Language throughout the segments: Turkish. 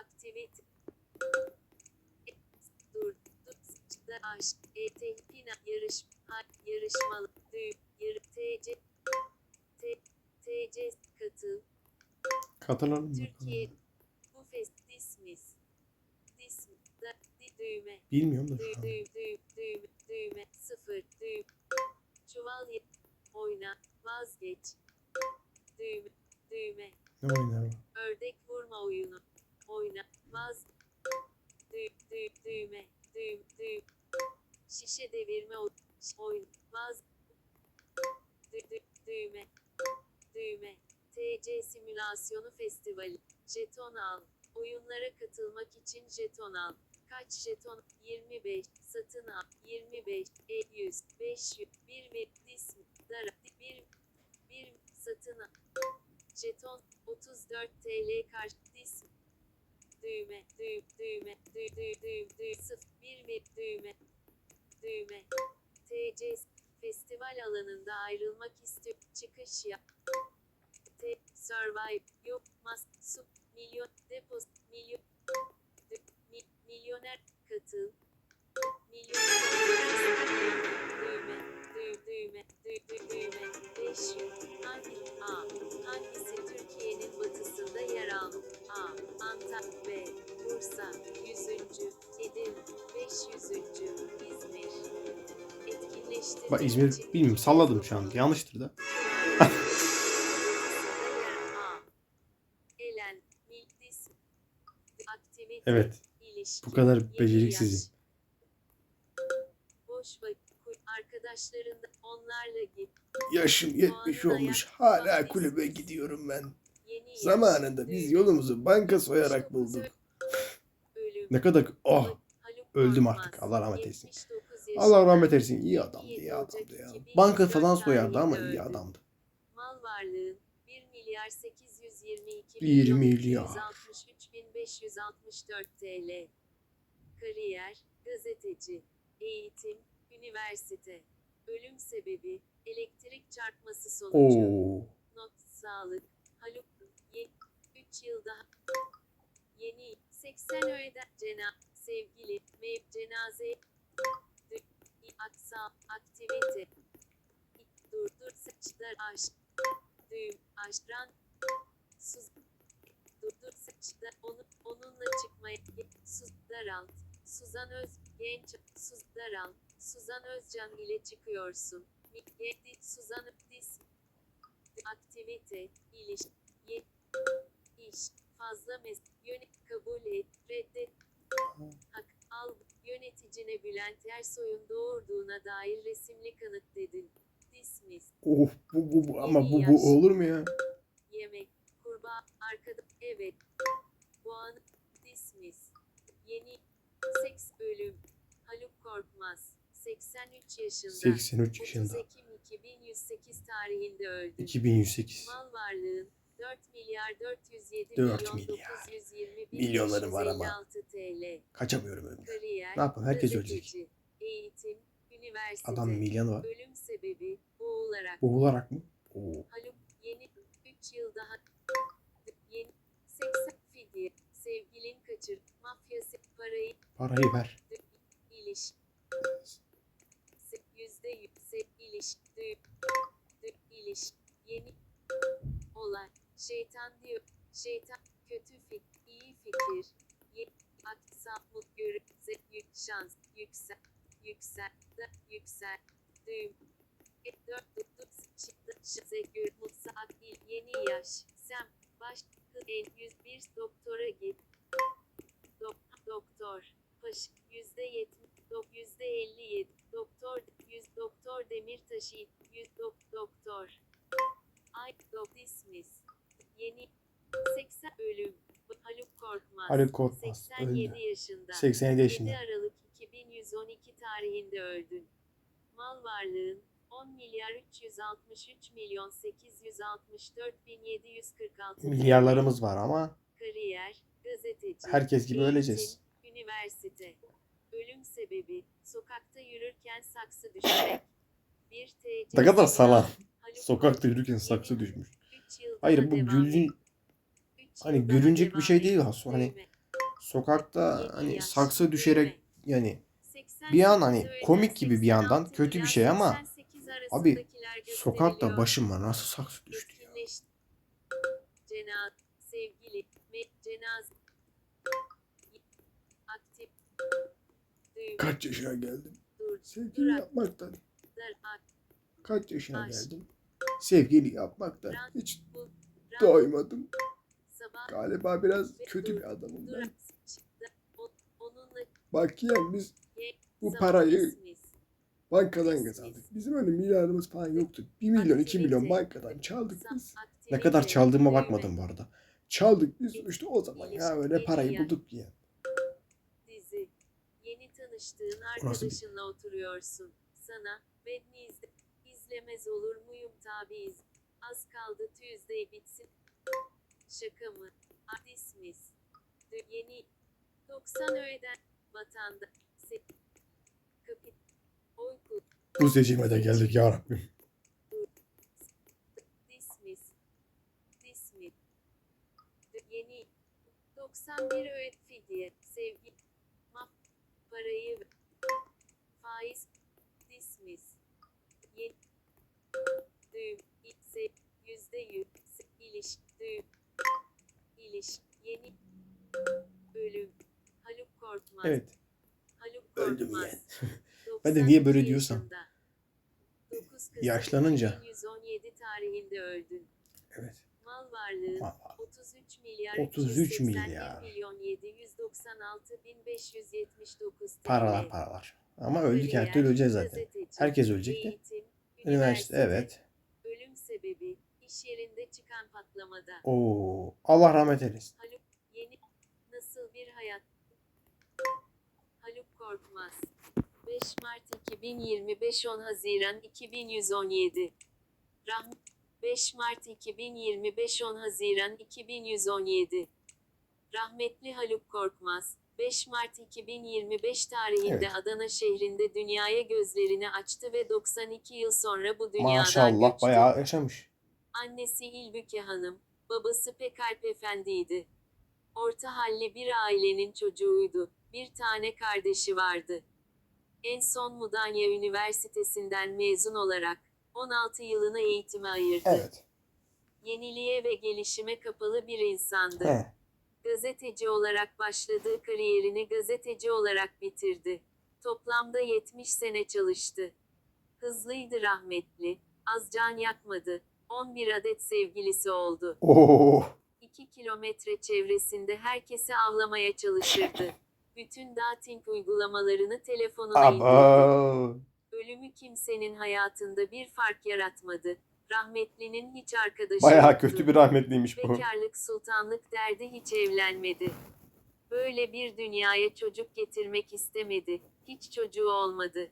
Aktivite. Dur. Dur. Da aşk. Et. Pina. Yarış. Yarışmalı. Düğüm. Yarı. TC. T. TC. Katıl. Katılalım Türkiye. Bu fest. Dismiss. Dismiss. Düğme. Bilmiyorum da şu an. düğüm, düğüm, düğüm, düğme, sıfır, düğüm. Çuval oyna, vazgeç. Düğme, düğme, Ne oynar ördek vurma oyunu. Oyna, vaz. Düğüm, düğüm, düğme, düğüm, düğüm. Şişe devirme oy- oyun, vaz. Dü, dü, düğme, düğme. TC Simülasyonu Festivali. Jeton al. Oyunlara katılmak için jeton al. Kaç jeton? 25. Satın al. 25. E 100. 500. 1 ve dism. Dara. 1. 1. Satın al. Jeton. 34 TL karşı dism. Düğme. Düğüm. Düğme. Düğüm. Düğüm. Düğüm. Düğüm. 0. 1 ve düğme. Düğme. TC festival alanında ayrılmak istiyor. Çıkış yap. T. Survive. Yok. Mas. Su. Milyon. Depos. Milyon. Milyoner. Katıl. B. Bursa. 100. Edirne. 500. İzmir. Etkinleştirmek Bak İzmir için bilmiyorum salladım şu an. Yanlıştır da. Elen, Mildis, aktivite, Evet. ilişki, Bu kadar yeni beceriksizim. yaş. Boş vakit, arkadaşlarında onlarla git. Yaşım 70 olmuş. Hala kulübe gidiyorum ben. Zamanında biz düğün, yolumuzu banka soyarak bulduk. Ne kadar oh öldüm artık. Allah rahmet eylesin. 79 Allah rahmet eylesin. İyi adamdı, 27 iyi adamdı ya. 2024 Banka falan soyardı ama iyi adamdı. Mal varlığın 1 milyar 822 Bir milyon milyar. 263 bin 564 TL. Kariyer, gazeteci, eğitim, üniversite. Ölüm sebebi, elektrik çarpması sonucu. Oo. Not, sağlık, Haluk, 3 yıl daha. Yeni, 80 öğeden, cena, sevgili, mev, cenaze, dü, aksa, aktivite, İ- dur, dur, saçlar, aşk, düğüm, aşkran, sus, dur, dur, saçlar, onu, onunla çıkmaya, sus, daralt, Suzan Öz, genç, sus, daralt, Suzan Özcan ile çıkıyorsun, Mi- ge- Suzan Dis, aktivite, iliş, ye, iş, fazla mes, yönet, kabul et, reddet, hak, al, yöneticine Bülent Ersoy'un doğurduğuna dair resimli kanıt dedin. Dismiss, Of bu bu bu ama bu bu olur mu ya? yemek, kurbağa, arkada, evet, boğan, dismiss, yeni, seks, ölüm, Haluk Korkmaz, 83 yaşında, 83 30 yaşında. Ekim 2108 tarihinde öldü. 2108. Mal varlığın 4 milyar 407 Dört milyon milyar. 920 bin Milyonları var ama. 556 TL. Kaçamıyorum önüne. Kariyer, Ne yapalım herkes ölecek. Eğitim, üniversite, Adam milyon var. ölüm sebebi, boğularak, Boğularak mı? Oo. Haluk, yeni, 3 yıl daha, yeni, 80 fidye, sevgilin kaçır, mafya, parayı, Parayı ver. iliş, yüzde yüz, se- iliş, dü, dü, iliş, yeni, olay, şeytan diyor, şeytan, kötü fikir, iyi fikir, ye, aksa, mut, görü, ze, yük, şans, yüksel, yüksel, da, yüksel, düğüm, e, dört, dut, çıktı, şı, ze, gör, mutsa, ak, il, yeni yaş, sem, baş, en, yüz bir, doktora git, dok, doktor, paş, yüzde yetmiş, yüzde elli yedi, doktor, yüz, doktor Demirtaş'ı, yüz, dok, doktor, ay, dok, dismiss, yeni, 80 ölüm, Haluk Korkmaz, Haluk Korkmaz, 87 öldü. yaşında, 87 yaşında. 7 Aralık 2112 tarihinde öldün. Mal varlığın 10 milyar 363 milyon 864 bin 746 Milyarlarımız var ama Kariyer, gazeteci, herkes gibi eğitim, öleceğiz. Üniversite. Ölüm sebebi, sokakta yürürken saksı düşmek. Bir TC. Ne kadar. Haluk Sokakta yürürken saksı düşmüş. Hayır bu gülün hani gülünecek bir şey değil aslında. Hani. Sokakta hani saksı düşerek yani 80 bir an hani komik gibi bir yandan 86 kötü bir şey ama 88 abi sokakta başıma nasıl saksı düştü ya. Etkinleşti. Cenaz, sevgili, me, cenaz, aktif, düğme, Kaç yaşına geldim? Sevgili yapmaktan. Kaç yaşına geldim? Sevgili yapmaktan. Hiç doymadım. Galiba biraz kötü bir adamım ben. Bak yeğen biz bu parayı bankadan kazandık. Bizim öyle milyarımız falan yoktu. 1 milyon 2 milyon bankadan çaldık biz. Ne kadar çaldığıma bakmadım bu arada. Çaldık biz işte o zaman ya öyle parayı bulduk ya. Dizi. Yeni tanıştığın arkadaşınla oturuyorsun. Sana Wednesday izlemez olur muyum tabi iz. Az kaldı Tuesday bitsin. Şaka mı? Dismiss. Dü- Yeni 90 öğeden vatanda. Se kapit. Oyku. Bu seçime de geldik ya Rabbim. Dismiss. Dismiss. Dü- Yeni 91 öğet fidye. Sevgi. Maf. Parayı. Faiz. Dismiss. Düğüm. İse. Yüzde yüz. İliş. Düğüm. İliş. Yeni. Ölüm. Haluk Korkmaz. Evet. Haluk Öldüm Korkmaz. yeğen. Ben de niye böyle 92 diyorsam. yaşında. 9 Kasım Yaşlanınca. 1117 tarihinde öldün. Evet. Mal varlığı Aa, 33 milyar 33 381 milyar. milyon 796 bin 579 TL. Paralar paralar. Ama öldük her türlü öleceğiz zaten. Herkes ölecek de. Üniversite evet. Ölüm sebebi iş yerinde çıkan patlamada. Oo, Allah rahmet eylesin. Haluk yeni nasıl bir hayat? Haluk Korkmaz. 5 Mart 2025 10 Haziran 2117. Rahm 5 Mart 2025 10 Haziran 2117. Rahmetli Haluk Korkmaz 5 Mart 2025 tarihinde Evet. Adana şehrinde dünyaya gözlerini açtı ve 92 yıl sonra bu dünyadan Maşallah göçtü. bayağı yaşamış. Annesi İlbüke Hanım, babası Pekalp Efendi'ydi. Orta halli bir ailenin çocuğuydu. Bir tane kardeşi vardı. En son Mudanya Üniversitesi'nden mezun olarak 16 yılını eğitime ayırdı. Evet. Yeniliğe ve gelişime kapalı bir insandı. He. Gazeteci olarak başladığı kariyerini gazeteci olarak bitirdi. Toplamda 70 sene çalıştı. Hızlıydı rahmetli, az can yakmadı. 11 adet sevgilisi oldu. Oo. 2 kilometre çevresinde herkesi avlamaya çalışırdı. Bütün dating uygulamalarını telefonuna indirdi. Ölümü kimsenin hayatında bir fark yaratmadı. Rahmetlinin hiç arkadaşı Bayağı yoktu. kötü bir rahmetliymiş bu. Bekarlık sultanlık derdi hiç evlenmedi. Böyle bir dünyaya çocuk getirmek istemedi. Hiç çocuğu olmadı.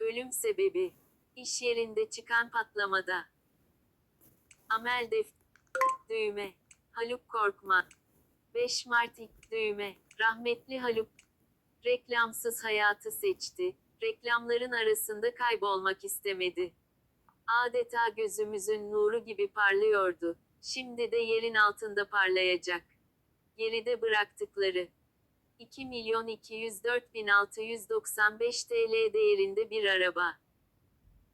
Ölüm sebebi. İş yerinde çıkan patlamada. Amel def düğme. Haluk Korkma. 5 Mart ik- düğme. Rahmetli Haluk reklamsız hayatı seçti. Reklamların arasında kaybolmak istemedi. Adeta gözümüzün nuru gibi parlıyordu. Şimdi de yerin altında parlayacak. Geride bıraktıkları 2 milyon 204 bin 695 TL değerinde bir araba.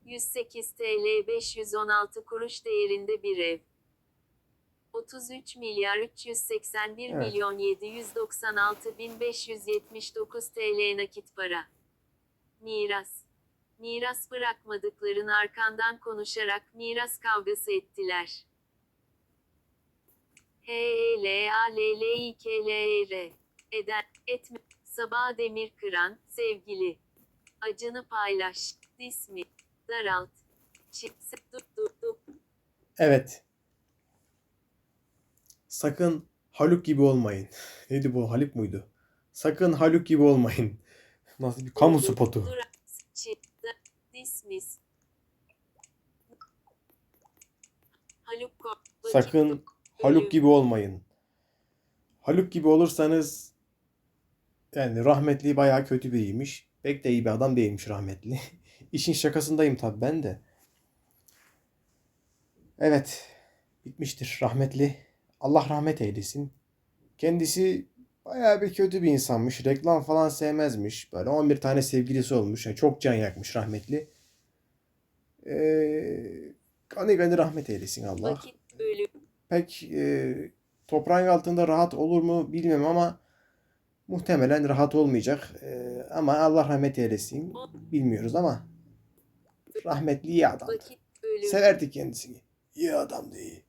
108 TL 516 kuruş değerinde bir ev. 33 milyar 381 Evet. milyon 796 bin 579 TL nakit para. Miras. Miras bırakmadıkların arkandan konuşarak miras kavgası ettiler. H E L A L L I K L E R eden etme Sabah demir kıran sevgili acını paylaş dismi daralt çip dur dur dur Evet. Sakın Haluk gibi olmayın. Neydi bu? Haluk muydu? Sakın Haluk gibi olmayın. Nasıl bir kamu spotu. dur da dismiss Haluk Sakın Haluk gibi olmayın. Haluk gibi olursanız yani rahmetli bayağı kötü biriymiş. Pek de iyi bir adam değilmiş rahmetli. İşin şakasındayım tabii ben de. Evet. Bitmiştir rahmetli. Allah rahmet eylesin. Kendisi Bayağı bir kötü bir insanmış. Reklam falan sevmezmiş. Böyle 11 tane sevgilisi olmuş. Yani çok can yakmış rahmetli. Ee, gani gani rahmet eylesin Allah. Vakit ölüm. Pek e, toprağın altında rahat olur mu bilmem ama muhtemelen rahat olmayacak. E, ama Allah rahmet eylesin. Bilmiyoruz ama rahmetli iyi ölüm. Severdik kendisini. İyi adam değil.